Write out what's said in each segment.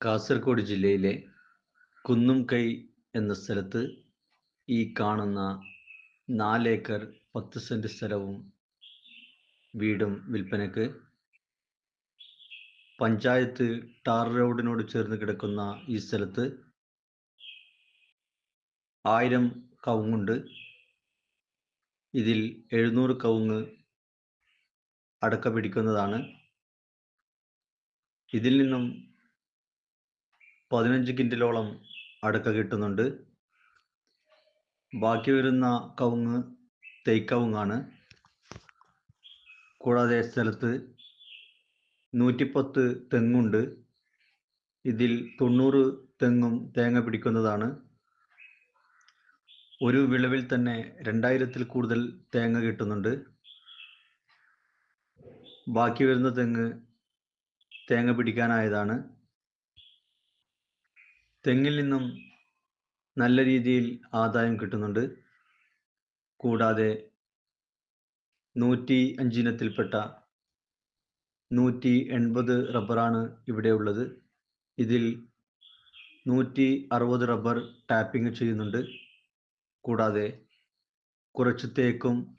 കാസർഗോഡ് ജില്ലയിലെ കുന്നുംകൈ എന്ന സ്ഥലത്ത് ഈ കാണുന്ന നാലേക്കർ പത്ത് സെന്റ് സ്ഥലവും വീടും വിൽപ്പനയ്ക്ക് പഞ്ചായത്ത് ടാർ റോഡിനോട് ചേർന്ന് കിടക്കുന്ന ഈ സ്ഥലത്ത് ആയിരം കവുങ്ങുണ്ട്. ഇതിൽ എഴുന്നൂറ് കവുങ്ങ് അടക്ക പിടിക്കുന്നതാണ്. ഇതിൽ നിന്നും പതിനഞ്ച് കിൻഡിലോളം അടക്ക കിട്ടുന്നുണ്ട്. ബാക്കി വരുന്ന കവുങ്ങ് തേക്കവുങ്ങാണ്. കൂടാതെ സ്ഥലത്ത് നൂറ്റിപ്പത്ത് തെങ്ങുണ്ട്. ഇതിൽ തൊണ്ണൂറ് തെങ്ങും തേങ്ങ പിടിക്കുന്നതാണ്. ഒരു വിളവിൽ തന്നെ രണ്ടായിരത്തിൽ കൂടുതൽ തേങ്ങ കിട്ടുന്നുണ്ട്. ബാക്കി വരുന്ന തെങ്ങ് തേങ്ങ പിടിക്കാനായതാണ്. തെങ്ങിൽ നിന്നും നല്ല രീതിയിൽ ആദായം കിട്ടുന്നുണ്ട്. കൂടാതെ നൂറ്റി അഞ്ചിനത്തിൽപ്പെട്ട നൂറ്റി എൺപത് റബ്ബറാണ് ഇവിടെ ഉള്ളത്. ഇതിൽ നൂറ്റി അറുപത് റബ്ബർ ടാപ്പിംഗ് ചെയ്യുന്നുണ്ട്. കൂടാതെ കുറച്ച് തേക്കും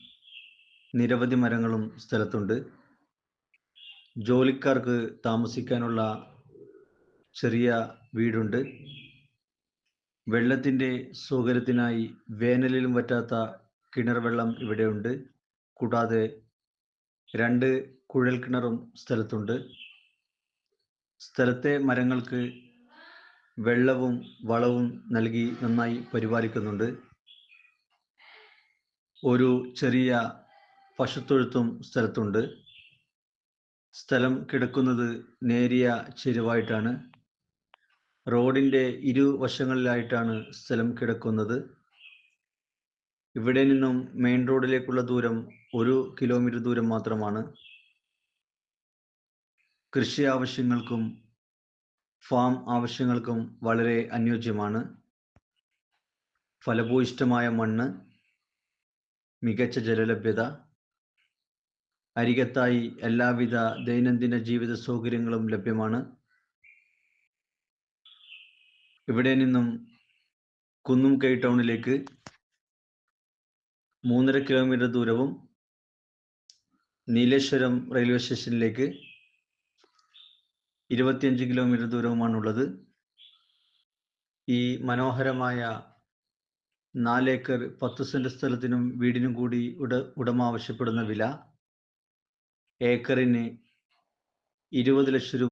നിരവധി മരങ്ങളും സ്ഥലത്തുണ്ട്. ജോലിക്കാർക്ക് താമസിക്കാനുള്ള ചെറിയ വീടുണ്ട്. വെള്ളത്തിന്റെ സൗകര്യത്തിനായി വേനലിലും പറ്റാത്ത കിണർ വെള്ളം ഇവിടെയുണ്ട്. കൂടാതെ രണ്ട് കുഴൽ കിണറും സ്ഥലത്തുണ്ട്. സ്ഥലത്തെ മരങ്ങൾക്ക് വെള്ളവും വളവും നൽകി നന്നായി പരിപാലിക്കുന്നുണ്ട്. ഒരു ചെറിയ പശുത്തൊഴുത്തും സ്ഥലത്തുണ്ട്. സ്ഥലം കിടക്കുന്നത് നേരിയ ചെരുവായിട്ടാണ്. റോഡിന്റെ ഇരുവശങ്ങളിലായിട്ടാണ് സ്ഥലം കിടക്കുന്നത്. ഇവിടെ നിന്നും മെയിൻ റോഡിലേക്കുള്ള ദൂരം ഒരു കിലോമീറ്റർ ദൂരം മാത്രമാണ്. കൃഷി ആവശ്യങ്ങൾക്കും ഫാം ആവശ്യങ്ങൾക്കും വളരെ അനുയോജ്യമാണ്. ഫലഭൂയിഷ്ടമായ മണ്ണ് മികച്ച ജലലഭ്യത അരികത്തായി എല്ലാവിധ ദൈനംദിന ജീവിത സൗകര്യങ്ങളും ലഭ്യമാണ്. ഇവിടെ നിന്നും കുന്നും കൈ ടൗണിലേക്ക് മൂന്നര കിലോമീറ്റർ ദൂരവും നീലേശ്വരം റെയിൽവേ സ്റ്റേഷനിലേക്ക് ഇരുപത്തിയഞ്ച് കിലോമീറ്റർ ദൂരവുമാണുള്ളത്. ഈ മനോഹരമായ നാലേക്കർ പത്ത് സെന്റ് സ്ഥലത്തിനും വീടിനും കൂടി ഉട ഉടമ ആവശ്യപ്പെടുന്ന വില ഏക്കറിന് ഇരുപത് ലക്ഷം